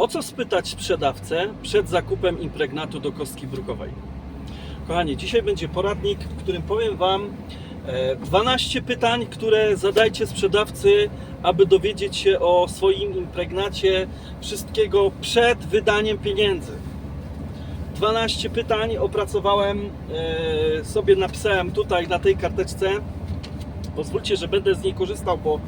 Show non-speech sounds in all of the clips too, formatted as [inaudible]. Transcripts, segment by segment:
O co spytać sprzedawcę przed zakupem impregnatu do kostki brukowej? Kochani, dzisiaj będzie poradnik, w którym powiem Wam e, 12 pytań, które zadajcie sprzedawcy, aby dowiedzieć się o swoim impregnacie wszystkiego przed wydaniem pieniędzy. 12 pytań opracowałem, e, sobie napisałem tutaj na tej karteczce. Pozwólcie, że będę z niej korzystał, bo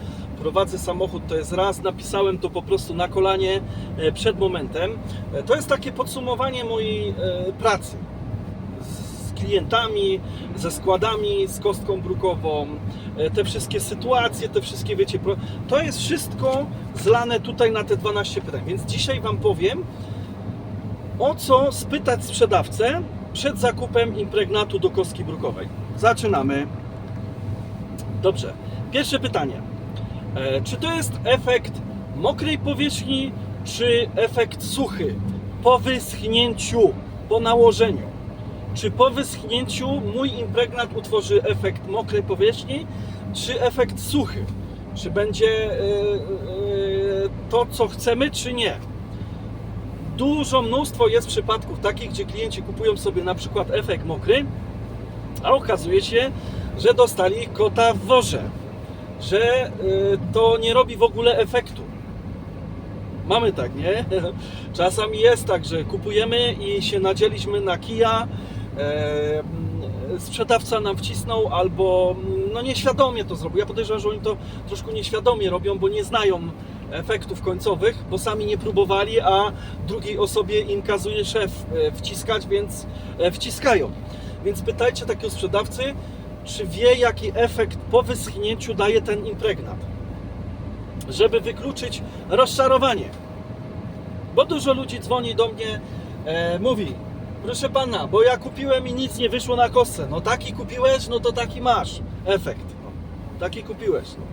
prowadzę samochód, to jest raz, napisałem to po prostu na kolanie e, przed momentem. E, To jest takie podsumowanie mojej e, pracy z klientami, ze składami, z kostką brukową, te wszystkie sytuacje, te wszystkie, wiecie, to jest wszystko zlane tutaj na te 12 pytań. Więc dzisiaj Wam powiem, o co spytać sprzedawcę przed zakupem impregnatu do kostki brukowej. Zaczynamy. Dobrze. Pierwsze pytanie. E, Czy to jest efekt mokrej powierzchni, czy efekt suchy? Po wyschnięciu, po nałożeniu. Czy po wyschnięciu mój impregnat utworzy efekt mokrej powierzchni, czy efekt suchy? Czy będzie e, e, to, co chcemy, czy nie? Dużo mnóstwo jest przypadków takich, gdzie klienci kupują sobie na przykład efekt mokry, a okazuje się, że dostali kota w worze, że y, to nie robi w ogóle efektu. Mamy tak, nie? [laughs] Czasami jest tak, że kupujemy i się nadzieliśmy na kija, e, mm, sprzedawca nam wcisnął albo mm, no nieświadomie to zrobił. Ja podejrzewam, że oni to troszkę nieświadomie robią, bo nie znają efektów końcowych, bo sami nie próbowali, a drugiej osobie im kazuje szef e, wciskać, więc e, wciskają. Więc pytajcie takiego sprzedawcy, czy wie, jaki efekt po wyschnięciu daje ten impregnat, żeby wykluczyć rozczarowanie. Bo dużo ludzi dzwoni do mnie, e, mówi, proszę pana, bo ja kupiłem i nic nie wyszło na kostce. No taki kupiłeś, no to taki masz efekt. No, taki kupiłeś. No.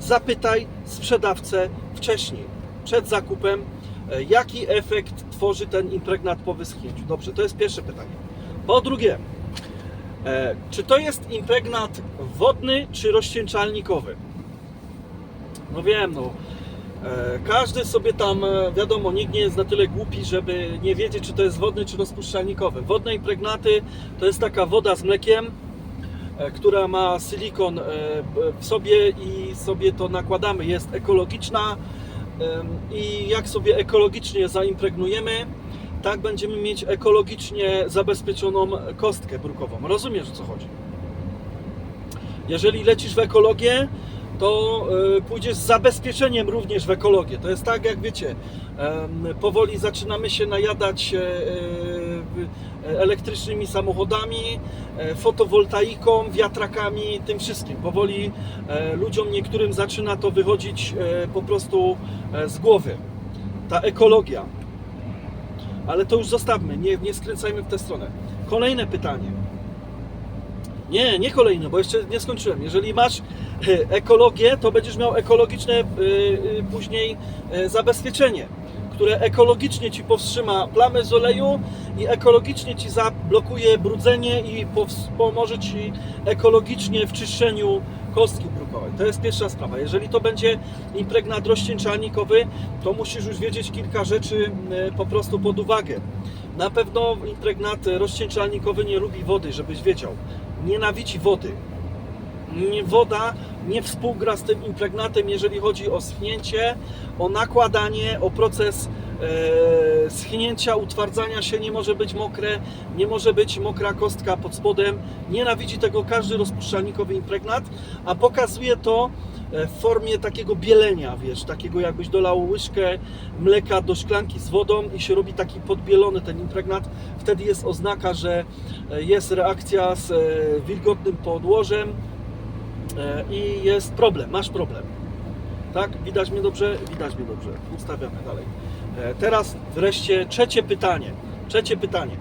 Zapytaj sprzedawcę wcześniej, przed zakupem, e, jaki efekt tworzy ten impregnat po wyschnięciu. Dobrze, to jest pierwsze pytanie. Po drugie, czy to jest impregnat wodny czy rozcieńczalnikowy? No wiem, no. E, Każdy sobie tam, e, wiadomo, nikt nie jest na tyle głupi, żeby nie wiedzieć, czy to jest wodny, czy rozpuszczalnikowy. Wodne impregnaty to jest taka woda z mlekiem, e, która ma silikon e, w sobie i sobie to nakładamy. Jest ekologiczna i jak sobie ekologicznie zaimpregnujemy, tak będziemy mieć ekologicznie zabezpieczoną kostkę brukową. Rozumiesz o co chodzi? Jeżeli lecisz w ekologię, to y, pójdziesz z zabezpieczeniem również w ekologię. To jest tak, jak wiecie, powoli zaczynamy się najadać e, e, elektrycznymi samochodami, e, fotowoltaiką, wiatrakami, tym wszystkim. Powoli ludziom niektórym zaczyna to wychodzić po prostu z głowy. Ta ekologia. Ale to już zostawmy, nie, nie skręcajmy w tę stronę. Kolejne pytanie. Nie, nie kolejne, bo jeszcze nie skończyłem. Jeżeli masz e, ekologię, to będziesz miał ekologiczne e, e, później zabezpieczenie, które ekologicznie ci powstrzyma plamę z oleju i ekologicznie ci zablokuje brudzenie i pomoże ci ekologicznie w czyszczeniu kostki brukowej. To jest pierwsza sprawa. Jeżeli to będzie impregnat rozcieńczalnikowy, to musisz już wiedzieć kilka rzeczy po prostu pod uwagę. Na pewno impregnat rozcieńczalnikowy nie lubi wody, żebyś wiedział. Nienawidzi wody. Woda nie współgra z tym impregnatem, jeżeli chodzi o schnięcie, o nakładanie, o proces e, schnięcia, utwardzania się, nie może być mokre, nie może być mokra kostka pod spodem. Nienawidzi tego każdy rozpuszczalnikowy impregnat, a pokazuje to e, w formie takiego bielenia, wiesz, takiego jakbyś dolał łyżkę mleka do szklanki z wodą i się robi taki podbielony ten impregnat. Wtedy jest oznaka, że e, jest reakcja z wilgotnym podłożem i jest problem, masz problem. Tak? Widać mnie dobrze? Widać mnie dobrze. Ustawiamy dalej. E, Teraz wreszcie trzecie pytanie. Trzecie pytanie.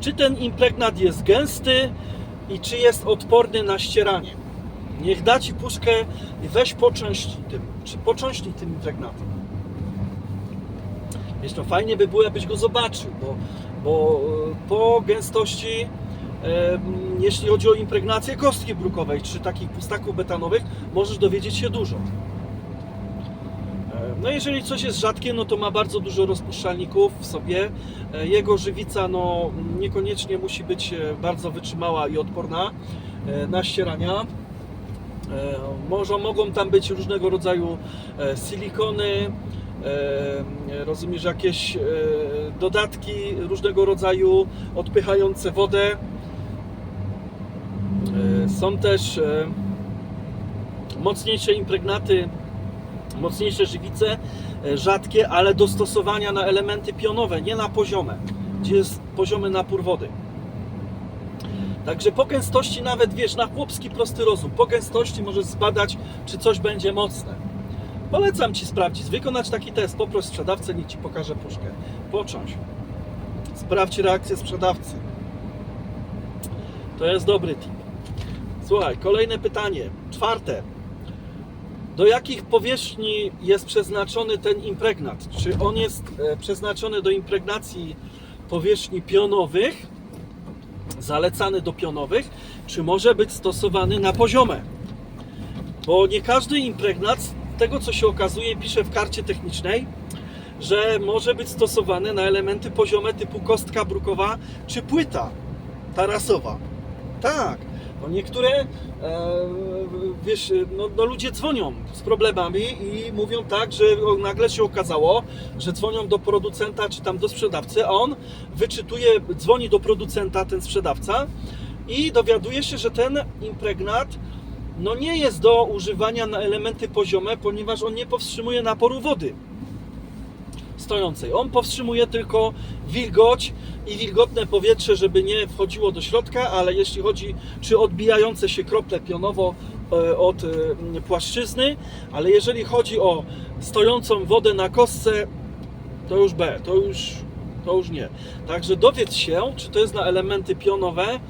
Czy ten impregnat jest gęsty i czy jest odporny na ścieranie? Niech da Ci puszkę i weź począści tym, czy począśnij tym impregnatem. Wiesz, no fajnie by było, jakbyś go zobaczył, bo, bo e, po gęstości, jeśli chodzi o impregnację kostki brukowej, czy takich pustaków betanowych, możesz dowiedzieć się dużo. No jeżeli coś jest rzadkie, no to ma bardzo dużo rozpuszczalników w sobie. E, Jego żywica no, niekoniecznie musi być e, bardzo wytrzymała i odporna e, na ścierania. Może, mogą tam być różnego rodzaju silikony, rozumiesz, jakieś dodatki różnego rodzaju odpychające wodę. E, Są też e, mocniejsze impregnaty, mocniejsze żywice, e, rzadkie, ale do stosowania na elementy pionowe, nie na poziome, gdzie jest poziomy napór wody. Także po gęstości nawet, wiesz, na chłopski prosty rozum, po gęstości możesz zbadać, czy coś będzie mocne. Polecam Ci sprawdzić, wykonać taki test, poproś sprzedawcę, niech Ci pokaże puszkę. Począć. Sprawdź reakcję sprzedawcy. To jest dobry tip. Słuchaj, kolejne pytanie, czwarte. Do jakich powierzchni jest przeznaczony ten impregnat? Czy on jest e, przeznaczony do impregnacji powierzchni pionowych, zalecany do pionowych, czy może być stosowany na poziome? Bo nie każdy impregnat, tego co się okazuje, pisze w karcie technicznej, że może być stosowany na elementy poziome typu kostka brukowa czy płyta tarasowa. Tak, bo niektóre, e, wiesz, no, no ludzie dzwonią z problemami i mówią tak, że nagle się okazało, że dzwonią do producenta czy tam do sprzedawcy, a on wyczytuje, dzwoni do producenta, ten sprzedawca i dowiaduje się, że ten impregnat no nie jest do używania na elementy poziome, ponieważ on nie powstrzymuje naporu wody stojącej. On powstrzymuje tylko wilgoć i wilgotne powietrze, żeby nie wchodziło do środka, ale jeśli chodzi czy odbijające się krople pionowo e, od e, płaszczyzny, ale jeżeli chodzi o stojącą wodę na kostce, to już B, to już, to już nie. Także dowiedz się, czy to jest na elementy pionowe,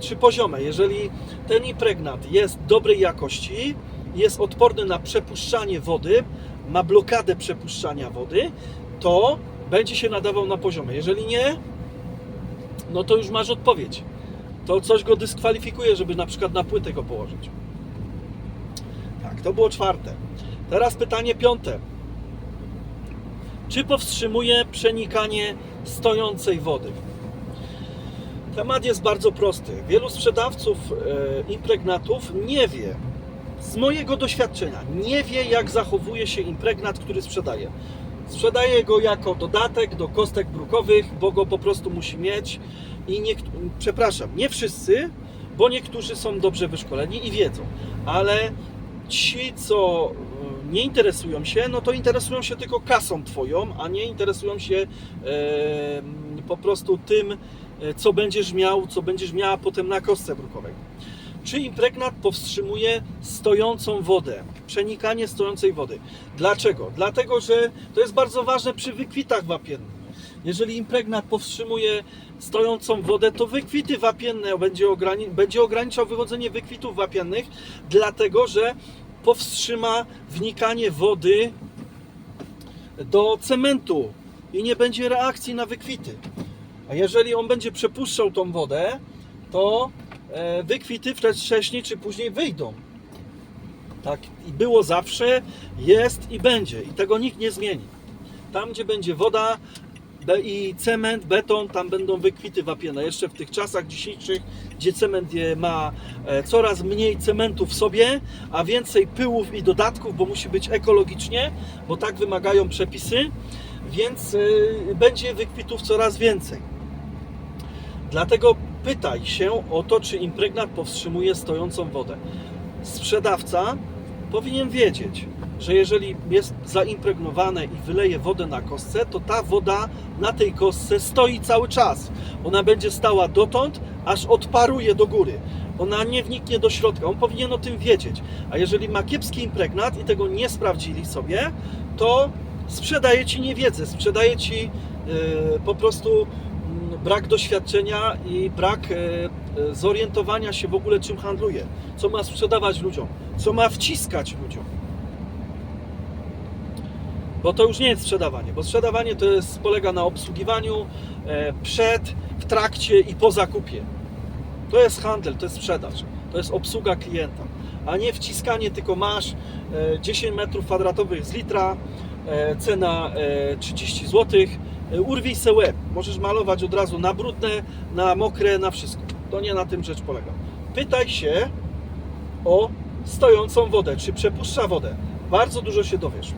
czy poziome. Jeżeli ten impregnat jest dobrej jakości, jest odporny na przepuszczanie wody, ma blokadę przepuszczania wody, to będzie się nadawał na poziomie. Jeżeli nie, no to już masz odpowiedź. To coś go dyskwalifikuje, żeby na przykład na płytę go położyć. Tak, to było czwarte. Teraz pytanie piąte. Czy powstrzymuje przenikanie stojącej wody? Temat jest bardzo prosty. Wielu sprzedawców e, impregnatów nie wie, z mojego doświadczenia, nie wie jak zachowuje się impregnat, który sprzedaje. Sprzedaje go jako dodatek do kostek brukowych, bo go po prostu musi mieć i nie, przepraszam, nie wszyscy, bo niektórzy są dobrze wyszkoleni i wiedzą, ale ci, co e, nie interesują się, no to interesują się tylko kasą twoją, a nie interesują się e, po prostu tym, e, co będziesz miał, co będziesz miała potem na kostce brukowej. Czy impregnat powstrzymuje stojącą wodę, przenikanie stojącej wody? Dlaczego? Dlatego, że to jest bardzo ważne przy wykwitach wapiennych. Jeżeli impregnat powstrzymuje stojącą wodę, to wykwity wapienne będzie, ograni będzie ograniczał wychodzenie wykwitów wapiennych, dlatego że powstrzyma wnikanie wody do cementu i nie będzie reakcji na wykwity. A jeżeli on będzie przepuszczał tą wodę, to wykwity wcześniej czy później wyjdą. Tak i było zawsze, jest i będzie. I tego nikt nie zmieni. Tam, gdzie będzie woda i cement, beton, tam będą wykwity wapienne. Jeszcze w tych czasach dzisiejszych, gdzie cement ma e, coraz mniej cementu w sobie, a więcej pyłów i dodatków, bo musi być ekologicznie, bo tak wymagają przepisy, więc e, będzie wykwitów coraz więcej. Dlatego pytaj się o to, czy impregnat powstrzymuje stojącą wodę. Sprzedawca powinien wiedzieć, że jeżeli jest zaimpregnowane i wyleje wodę na kostce, to ta woda na tej kostce stoi cały czas. Ona będzie stała dotąd, aż odparuje do góry. Ona nie wniknie do środka. On powinien o tym wiedzieć. A jeżeli ma kiepski impregnat i tego nie sprawdzili sobie, to sprzedaje ci niewiedzę, sprzedaje ci yy, po prostu brak doświadczenia i brak e, e, zorientowania się w ogóle czym handluje, co ma sprzedawać ludziom, co ma wciskać ludziom. Bo to już nie jest sprzedawanie, bo sprzedawanie to jest, polega na obsługiwaniu e, przed, w trakcie i po zakupie. To jest handel, to jest sprzedaż, to jest obsługa klienta, a nie wciskanie, tylko masz e, 10 metrów kwadratowych z litra, cena e, 30 zł. E, urwij se łeb. Możesz malować od razu na brudne, na mokre, na wszystko. To nie na tym rzecz polega. Pytaj się o stojącą wodę, czy przepuszcza wodę. Bardzo dużo się dowiesz.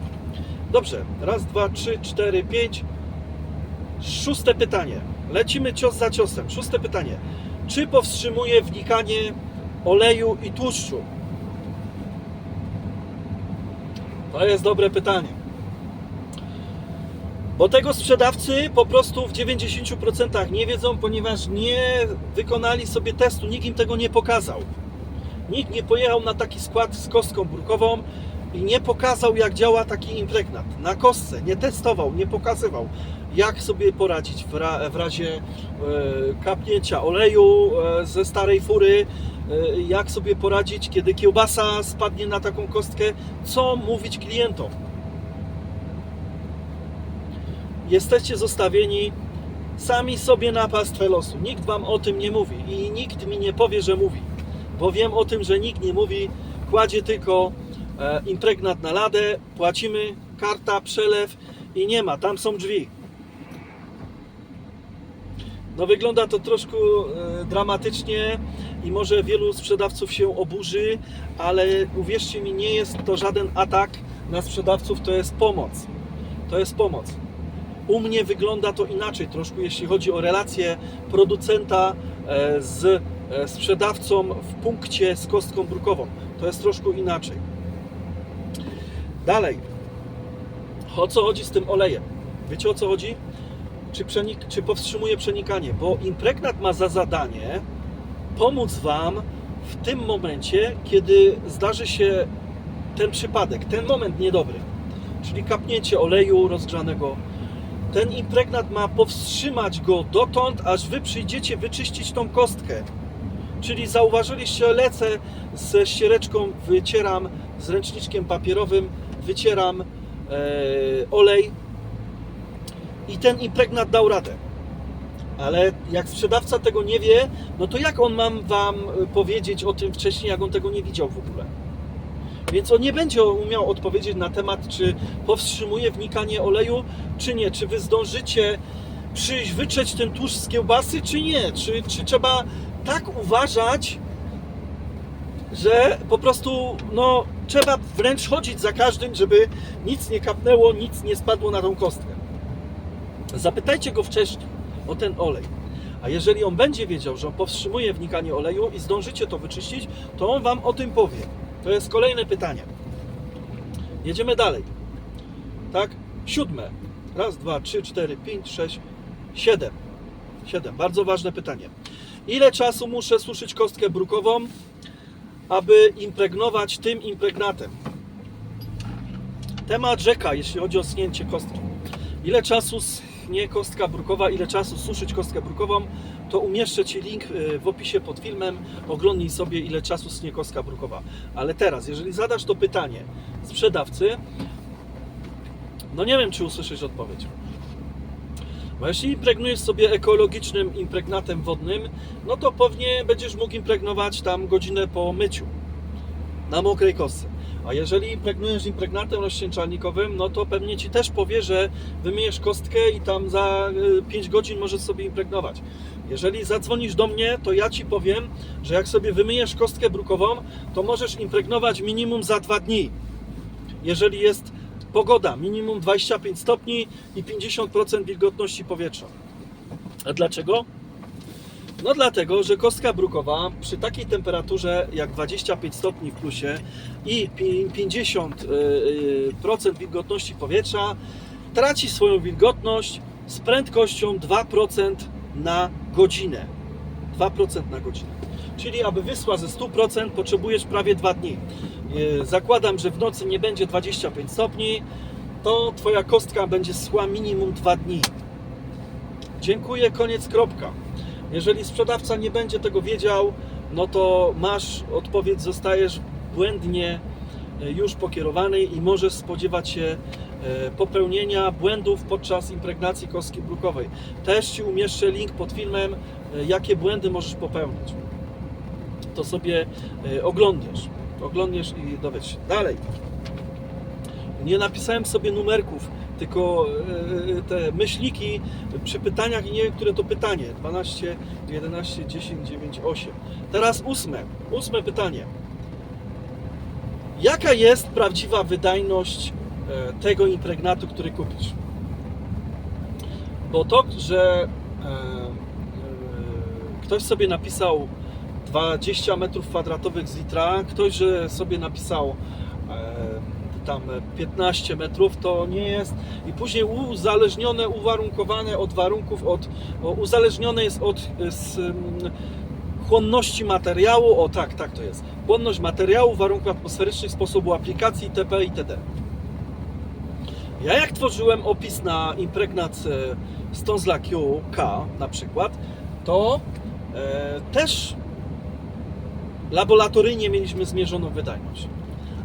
Dobrze, raz, dwa, trzy, cztery, pięć. Szóste pytanie. Lecimy cios za ciosem. Szóste pytanie. Czy powstrzymuje wnikanie oleju i tłuszczu? To jest dobre pytanie. Bo tego sprzedawcy po prostu w 90% nie wiedzą, ponieważ nie wykonali sobie testu, nikt im tego nie pokazał. Nikt nie pojechał na taki skład z kostką brukową i nie pokazał, jak działa taki impregnat. Na kostce nie testował, nie pokazywał, jak sobie poradzić w, ra, w razie e, kapnięcia oleju e, ze starej fury, e, jak sobie poradzić, kiedy kiełbasa spadnie na taką kostkę, co mówić klientom. Jesteście zostawieni sami sobie na pastwę losu. Nikt wam o tym nie mówi i nikt mi nie powie, że mówi, bo wiem o tym, że nikt nie mówi, kładzie tylko e, impregnat na ladę, płacimy, karta, przelew i nie ma, tam są drzwi. No wygląda to troszkę e, dramatycznie i może wielu sprzedawców się oburzy, ale uwierzcie mi, nie jest to żaden atak na sprzedawców, to jest pomoc. To jest pomoc. U mnie wygląda to inaczej troszkę, jeśli chodzi o relację producenta e, z e, sprzedawcą w punkcie z kostką brukową. To jest troszkę inaczej. Dalej. O co chodzi z tym olejem? Wiecie o co chodzi? Czy, przenik- czy powstrzymuje przenikanie? Bo impregnat ma za zadanie pomóc Wam w tym momencie, kiedy zdarzy się ten przypadek, ten moment niedobry, czyli kapnięcie oleju rozgrzanego. Ten impregnat ma powstrzymać go dotąd, aż Wy przyjdziecie wyczyścić tą kostkę. Czyli zauważyliście, lecę ze ściereczką, wycieram z ręczniczkiem papierowym, wycieram e, olej i ten impregnat dał radę. Ale jak sprzedawca tego nie wie, no to jak on mam Wam e, powiedzieć o tym wcześniej, jak on tego nie widział w ogóle? Więc on nie będzie umiał odpowiedzieć na temat, czy powstrzymuje wnikanie oleju, czy nie. Czy Wy zdążycie przyjść, wytrzeć ten tłuszcz z kiełbasy, czy nie. Czy, czy trzeba tak uważać, że po prostu no, trzeba wręcz chodzić za każdym, żeby nic nie kapnęło, nic nie spadło na tą kostkę. Zapytajcie go wcześniej o ten olej. A jeżeli on będzie wiedział, że on powstrzymuje wnikanie oleju i zdążycie to wyczyścić, to on Wam o tym powie. To jest kolejne pytanie. Jedziemy dalej. Tak? Siódme. Raz, dwa, trzy, cztery, pięć, sześć, siedem. Siedem. Bardzo ważne pytanie. Ile czasu muszę suszyć kostkę brukową, aby impregnować tym impregnatem? Temat rzeka, jeśli chodzi o schnięcie kostki. Ile czasu schnie kostka brukowa, ile czasu suszyć kostkę brukową, to umieszczę Ci link y, w opisie pod filmem. Oglądnij sobie, ile czasu schnie kostka brukowa. Ale teraz, jeżeli zadasz to pytanie sprzedawcy, no nie wiem, czy usłyszysz odpowiedź. Bo jeśli impregnujesz sobie ekologicznym impregnatem wodnym, no to pewnie będziesz mógł impregnować tam godzinę po myciu na mokrej kostce. A jeżeli impregnujesz impregnatem rozcieńczalnikowym, no to pewnie Ci też powie, że wymyjesz kostkę i tam za 5 godzin możesz sobie impregnować. Jeżeli zadzwonisz do mnie, to ja Ci powiem, że jak sobie wymyjesz kostkę brukową, to możesz impregnować minimum za 2 dni. Jeżeli jest pogoda, minimum 25 stopni i 50% wilgotności powietrza. A dlaczego? No dlatego, że kostka brukowa przy takiej temperaturze jak 25 stopni w plusie i pi- 50% wilgotności powietrza traci swoją wilgotność z prędkością 2% na godzinę. 2% na godzinę. Czyli aby wysła ze 100% potrzebujesz prawie 2 dni. Yy, Zakładam, że w nocy nie będzie 25 stopni, to Twoja kostka będzie schła minimum 2 dni. Dziękuję, koniec, kropka. Jeżeli sprzedawca nie będzie tego wiedział, no to masz odpowiedź, zostajesz błędnie e, już pokierowany i możesz spodziewać się e, popełnienia błędów podczas impregnacji kostki brukowej. Też Ci umieszczę link pod filmem, e, jakie błędy możesz popełnić. To sobie oglądniesz. Oglądniesz i dowiesz się. Dalej. Nie napisałem sobie numerków, tylko e, te myśliki przy pytaniach i nie wiem, które to pytanie. 12, 11, 10, 9, 8. Teraz ósme. Ósme pytanie. Jaka jest prawdziwa wydajność e, tego impregnatu, który kupisz? Bo to, że e, e, ktoś sobie napisał 20 metrów kwadratowych z litra, ktoś że sobie napisał e, tam 15 metrów, to nie jest i później uzależnione, uwarunkowane od warunków, od, uzależnione jest od z, mm, chłonności materiału, o tak, tak to jest, chłonność materiału, warunków atmosferycznych, sposobu aplikacji itp. itd. Ja jak tworzyłem opis na impregnat e, You K na przykład, to e, też laboratoryjnie mieliśmy zmierzoną wydajność.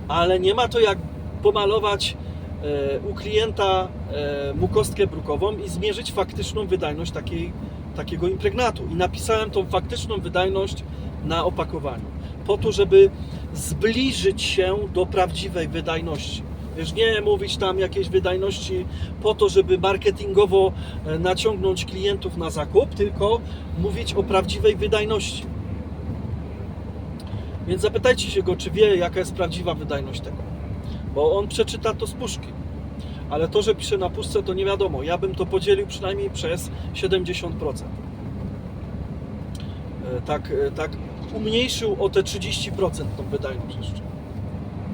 Ale nie ma to jak pomalować e, u klienta e, mu kostkę brukową i zmierzyć faktyczną wydajność takiej, takiego impregnatu. I napisałem tą faktyczną wydajność na opakowaniu. Po to, żeby zbliżyć się do prawdziwej wydajności. Wiesz, nie mówić tam jakiejś wydajności po to, żeby marketingowo e, naciągnąć klientów na zakup, tylko mówić o prawdziwej wydajności. Więc zapytajcie się go, czy wie, jaka jest prawdziwa wydajność tego. Bo on przeczyta to z puszki. Ale to, że pisze na puszce, to nie wiadomo. Ja bym to podzielił przynajmniej przez 70%. E, Tak, e, tak umniejszył o te 30% tą wydajność jeszcze.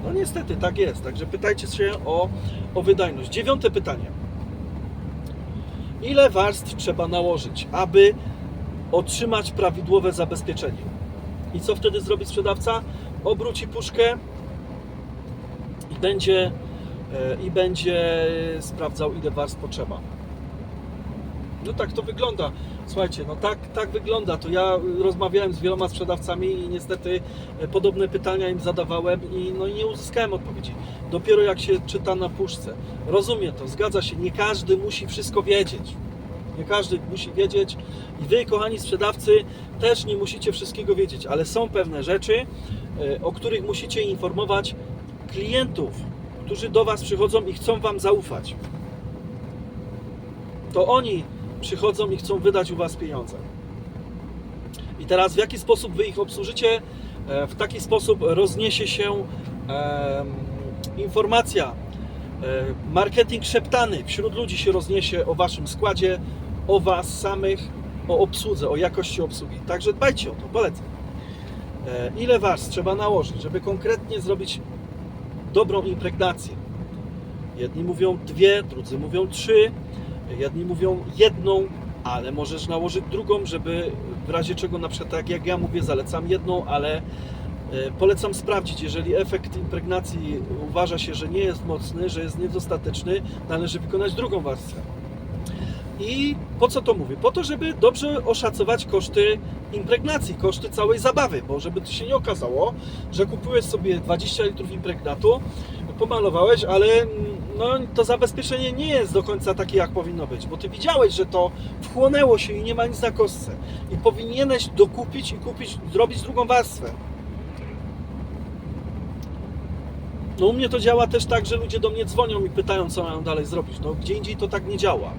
No niestety, tak jest. Także pytajcie się o, o wydajność. Dziewiąte pytanie. Ile warstw trzeba nałożyć, aby otrzymać prawidłowe zabezpieczenie? I co wtedy zrobi sprzedawca? Obróci puszkę będzie, e, i będzie sprawdzał, ile warstw potrzeba. No tak to wygląda. Słuchajcie, no tak, tak wygląda. To ja rozmawiałem z wieloma sprzedawcami i niestety e, podobne pytania im zadawałem i no nie uzyskałem odpowiedzi. Dopiero jak się czyta na puszce. Rozumiem to, zgadza się. Nie każdy musi wszystko wiedzieć. Nie każdy musi wiedzieć i wy, kochani sprzedawcy, też nie musicie wszystkiego wiedzieć, ale są pewne rzeczy, e, o których musicie informować klientów, którzy do was przychodzą i chcą wam zaufać. To oni przychodzą i chcą wydać u was pieniądze. I teraz w jaki sposób wy ich obsłużycie? E, W taki sposób rozniesie się informacja, e, marketing szeptany wśród ludzi się rozniesie o waszym składzie, o was samych, o obsłudze, o jakości obsługi. Także dbajcie o to, polecam. E, Ile warstw trzeba nałożyć, żeby konkretnie zrobić dobrą impregnację? Jedni mówią dwie, drudzy mówią trzy, jedni mówią jedną, ale możesz nałożyć drugą, żeby w razie czego na przykład tak jak ja mówię, zalecam jedną, ale e, polecam sprawdzić, jeżeli efekt impregnacji uważa się, że nie jest mocny, że jest niedostateczny, należy wykonać drugą warstwę. I po co to mówię? Po to, żeby dobrze oszacować koszty impregnacji, koszty całej zabawy, bo żeby to się nie okazało, że kupujesz sobie 20 litrów impregnatu, pomalowałeś, ale mm, no, to zabezpieczenie nie jest do końca takie, jak powinno być, bo ty widziałeś, że to wchłonęło się i nie ma nic na kostce. I powinieneś dokupić i kupić, zrobić drugą warstwę. No u mnie to działa też tak, że ludzie do mnie dzwonią i pytają, co mają dalej zrobić. No gdzie indziej to tak nie działa?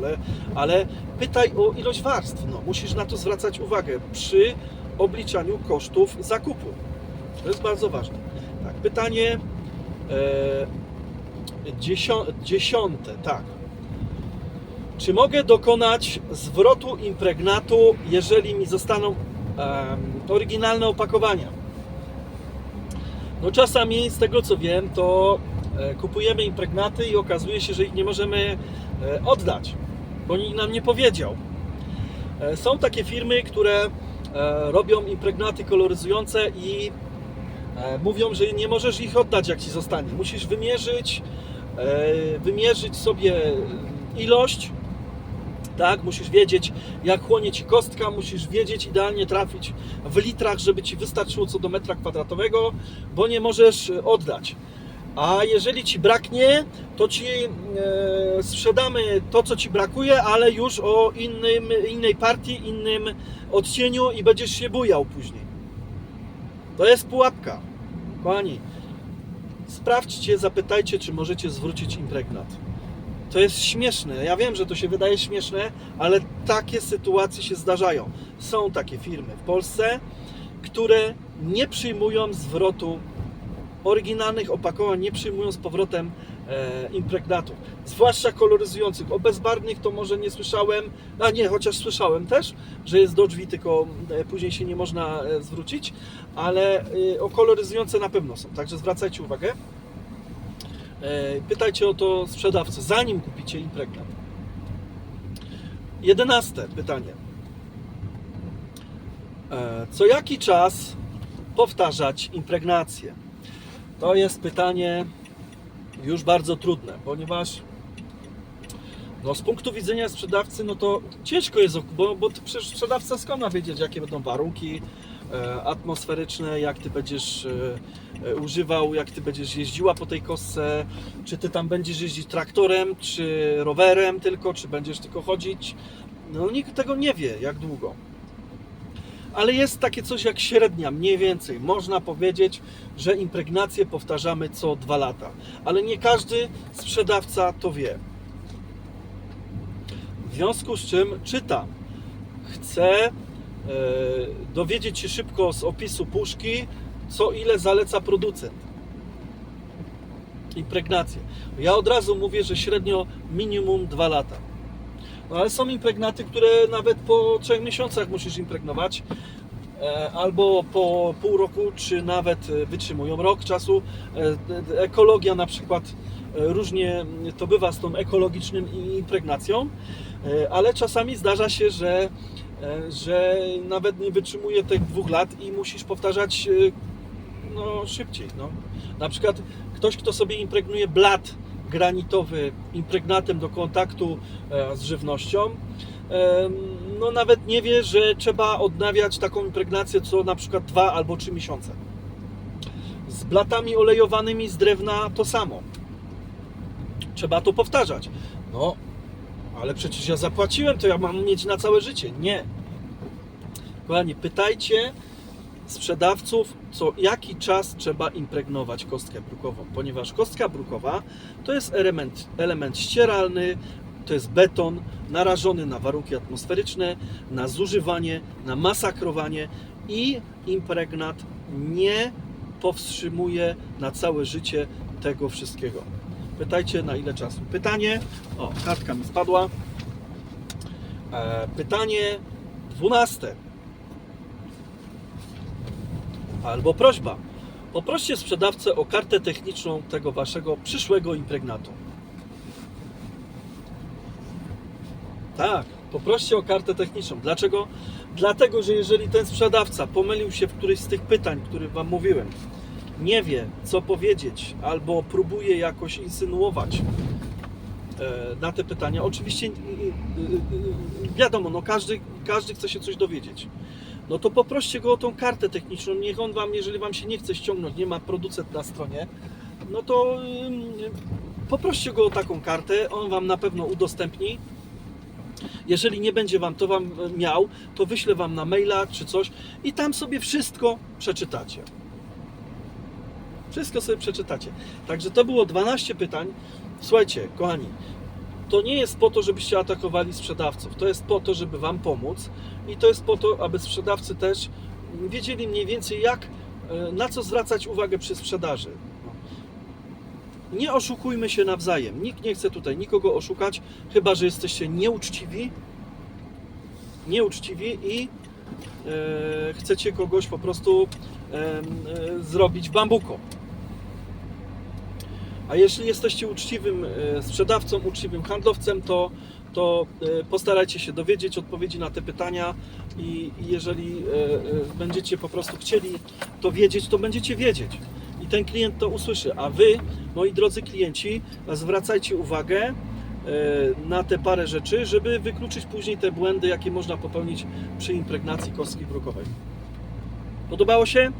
Ale, ale pytaj o ilość warstw. No, musisz na to zwracać uwagę przy obliczaniu kosztów zakupu. To jest bardzo ważne. Tak, pytanie e, dziesią, dziesiąte, tak. Czy mogę dokonać zwrotu impregnatu, jeżeli mi zostaną em, oryginalne opakowania? No czasami z tego co wiem, to e, kupujemy impregnaty i okazuje się, że ich nie możemy e, oddać, bo nikt nam nie powiedział. E, Są takie firmy, które e, robią impregnaty koloryzujące i e, mówią, że nie możesz ich oddać jak ci zostanie. Musisz wymierzyć, wymierzyć sobie ilość, tak? Musisz wiedzieć, jak chłonie ci kostka, musisz wiedzieć idealnie trafić w litrach, żeby ci wystarczyło co do metra kwadratowego, bo nie możesz oddać. A jeżeli ci braknie, to ci e, sprzedamy to, co ci brakuje, ale już o innym, innej partii, innym odcieniu i będziesz się bujał później. To jest pułapka. Kochani, sprawdźcie, zapytajcie, czy możecie zwrócić impregnat. To jest śmieszne. Ja wiem, że to się wydaje śmieszne, ale takie sytuacje się zdarzają. Są takie firmy w Polsce, które nie przyjmują zwrotu oryginalnych opakowań, nie przyjmują z powrotem e, impregnatów. Zwłaszcza koloryzujących. O bezbarwnych to może nie słyszałem, a nie, chociaż słyszałem też, że jest do drzwi, tylko e, później się nie można e, zwrócić, ale e, o koloryzujące na pewno są. Także zwracajcie uwagę. E, Pytajcie o to sprzedawcę, zanim kupicie impregnat. Jedenaste pytanie. E, Co jaki czas powtarzać impregnację? To jest pytanie już bardzo trudne, ponieważ no, z punktu widzenia sprzedawcy, no to ciężko jest, bo, bo przecież sprzedawca skąd ma wiedzieć, jakie będą warunki e, atmosferyczne, jak ty będziesz e, e, używał, jak ty będziesz jeździła po tej kostce, czy ty tam będziesz jeździć traktorem, czy rowerem tylko, czy będziesz tylko chodzić. No nikt tego nie wie, jak długo. Ale jest takie coś jak średnia, mniej więcej. Można powiedzieć, że impregnację powtarzamy co dwa lata. Ale nie każdy sprzedawca to wie. W związku z czym czytam. Chcę e, dowiedzieć się szybko z opisu puszki, co ile zaleca producent. Impregnację. Ja od razu mówię, że średnio minimum dwa lata. No ale są impregnaty, które nawet po trzech miesiącach musisz impregnować, e, albo po pół roku, czy nawet e, wytrzymują rok czasu. E, Ekologia na przykład różnie to bywa z tą ekologiczną impregnacją, ale czasami zdarza się, że, że nawet nie wytrzymuje tych dwóch lat i musisz powtarzać no, szybciej. No. Na przykład ktoś, kto sobie impregnuje blat granitowy impregnatem do kontaktu e, z żywnością, no nawet nie wie, że trzeba odnawiać taką impregnację co na przykład dwa albo trzy miesiące. Z blatami olejowanymi z drewna to samo. Trzeba to powtarzać. No, ale przecież ja zapłaciłem, to ja mam mieć na całe życie. Nie. Kochani, pytajcie sprzedawców, co jaki czas trzeba impregnować kostkę brukową, ponieważ kostka brukowa to jest element, element ścieralny, to jest beton narażony na warunki atmosferyczne, na zużywanie, na masakrowanie i impregnat nie powstrzymuje na całe życie tego wszystkiego. Pytajcie na ile czasu. Pytanie, o, kartka mi spadła. E, pytanie dwunaste. Albo prośba. Poproście sprzedawcę o kartę techniczną tego waszego przyszłego impregnatu. Tak, poproście o kartę techniczną. Dlaczego? Dlatego, że jeżeli ten sprzedawca pomylił się w któryś z tych pytań, których wam mówiłem, nie wie, co powiedzieć, albo próbuje jakoś insynuować e, na te pytania. Oczywiście wiadomo, no każdy, każdy chce się coś dowiedzieć. No to poproście go o tą kartę techniczną. Niech on wam, jeżeli wam się nie chce ściągnąć, nie ma producent na stronie, no to poproście go o taką kartę. On wam na pewno udostępni. Jeżeli nie będzie wam to wam e, miał, to wyślę wam na maila czy coś i tam sobie wszystko przeczytacie. Wszystko sobie przeczytacie. Także to było 12 pytań. Słuchajcie, kochani, to nie jest po to, żebyście atakowali sprzedawców. To jest po to, żeby Wam pomóc i to jest po to, aby sprzedawcy też wiedzieli mniej więcej, jak, e, na co zwracać uwagę przy sprzedaży. Nie oszukujmy się nawzajem. Nikt nie chce tutaj nikogo oszukać, chyba że jesteście nieuczciwi. Nieuczciwi i e, chcecie kogoś po prostu e, e, zrobić bambuką. A jeśli jesteście uczciwym e, sprzedawcą, uczciwym handlowcem, to, to e, postarajcie się dowiedzieć odpowiedzi na te pytania i i jeżeli e, będziecie po prostu chcieli to wiedzieć, to będziecie wiedzieć. I ten klient to usłyszy. A wy, moi drodzy klienci, zwracajcie uwagę na te parę rzeczy, żeby wykluczyć później te błędy, jakie można popełnić przy impregnacji kostki brukowej. Podobało się?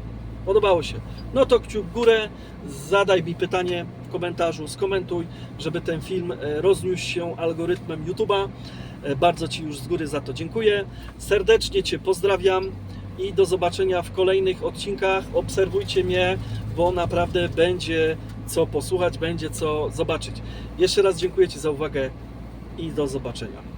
Podobało się. No to kciuk w górę, zadaj mi pytanie w komentarzu, skomentuj, żeby ten film e, rozniósł się algorytmem YouTube'a. E, bardzo Ci już z góry za to dziękuję. Serdecznie Cię pozdrawiam i do zobaczenia w kolejnych odcinkach. Obserwujcie mnie, bo naprawdę będzie co posłuchać, będzie co zobaczyć. Jeszcze raz dziękuję Ci za uwagę i do zobaczenia.